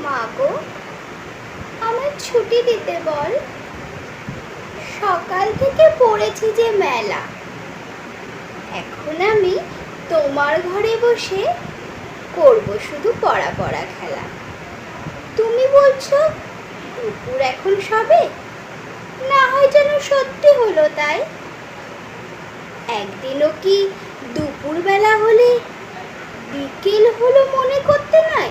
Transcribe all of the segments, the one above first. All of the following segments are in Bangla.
মা গো, আমার ছুটি দিতে বল। সকাল থেকে পড়েছি যে মেলা। এখন আমি তোমার ঘরে বসে করব শুধু পড়া পড়া খেলা। তুমি বলছো, দুপুর এখন সবে? না হয় যেন সত্যি হলো তাই। একদিনও কি দুপুরবেলা হলে বিকেল হলো মনে করতে নাই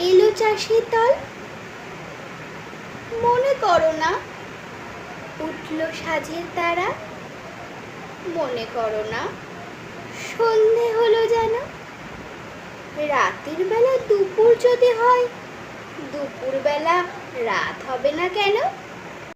এলো চাষি তল মনে করো না। উঠল সাজের তারা। মনে করো না। সন্ধে হলো যেন। রাতের বেলা দুপুর যদি হয় দুপুর বেলা রাত হবে না কেন?